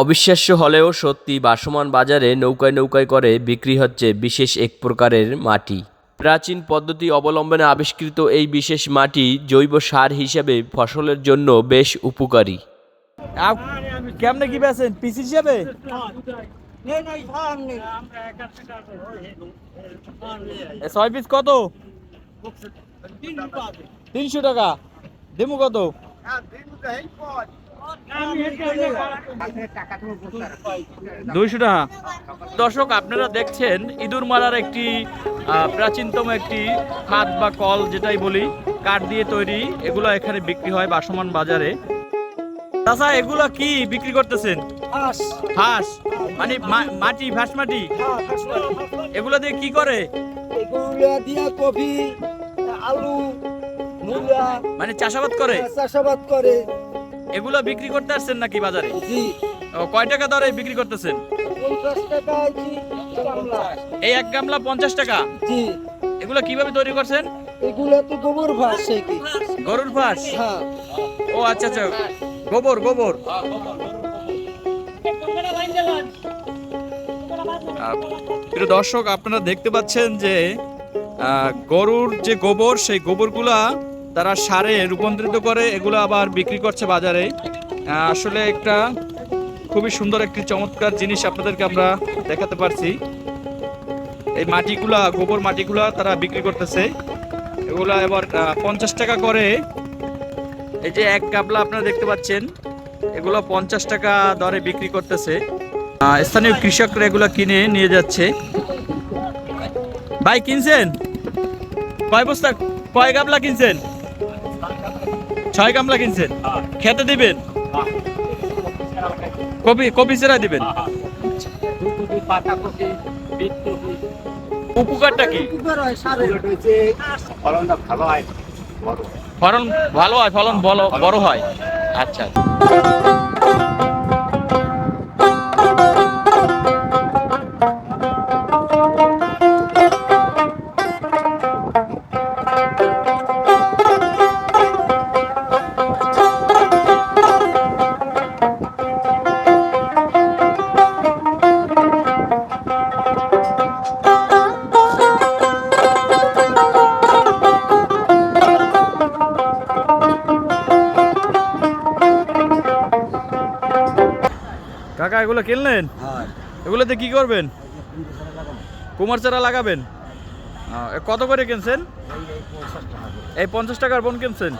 অবিশ্বাস্য হলেও সত্যি বাসমান বাজারে নৌকায় নৌকায় করে বিক্রি হচ্ছে বিশেষ এক প্রকারের মাটি। প্রাচীন পদ্ধতি অবলম্বনে আবিষ্কৃত এই বিশেষ মাটি জৈব সার হিসেবে ফসলের জন্য বেশ উপকারী। কেমনে কি বেছেন পিস হিসেবে? ছয় পিস কত? তিনশো টাকা। দেবো কত? দুইশো টাকা। দর্শক আপনারা দেখছেন ইঁদুর মারার একটি প্রাচীনতম একটি হাত বা কল যেটাই বলি কাঠ দিয়ে তৈরি এগুলো এখানে বিক্রি হয় বাসমান বাজারে। চাচা এগুলো কি বিক্রি করতেছেন? হাঁস। মানে মাটি ভাস মাটি এগুলো দিয়ে কি করে? এগুলো দিয়ে কফি আলু মূলা। মানে চাষাবাদ করে? চাষাবাদ করে। এগুলো বিক্রি করতে আসছেন নাকি বাজারে? ও, কয় টাকা দরে বিক্রি করতেছেন। এই এক গামলা পঞ্চাশ টাকা? এগুলো কীভাবে তৈরি করছেন? এগুলো তো গোবর ভাস গরুর ফাঁস হ্যাঁ। ও আচ্ছা আচ্ছা। গোবর গোবর। প্রিয় দর্শক আপনারা দেখতে পাচ্ছেন যে গরুর যে গোবর সেই গোবরগুলা তারা সারে রূপান্তরিত করে, এগুলো আবার বিক্রি করছে বাজারে। আসলে একটা খুবই সুন্দর একটি চমৎকার জিনিস আপনাদেরকে আমরা দেখাতে পারছি। এই মাটিগুলা, গোবর মাটিগুলা তারা বিক্রি করতেছে। এগুলা এবার পঞ্চাশ টাকা করে। এই যে এক গাবলা আপনারা দেখতে পাচ্ছেন, এগুলো পঞ্চাশ টাকা দরে বিক্রি করতেছে। স্থানীয় কৃষকরা এগুলো কিনে নিয়ে যাচ্ছে। ভাই, কিনছেন? কয় বস্তা, কয় গাবলা কিনছেন? ছয় গামলা কিনছেন? খেতে দিবেন? কপি কপি সেরা দিবেন? উপকারটা কি? ফলন ভালো হয়, ফলন বড় হয়। আচ্ছা। কাকা এগুলো কিনলেন? এগুলোতে কি করবেন? কুমার চারা লাগাবেন? কত করে কিনছেন? এই পঞ্চাশ টাকার বোন কিনছেন?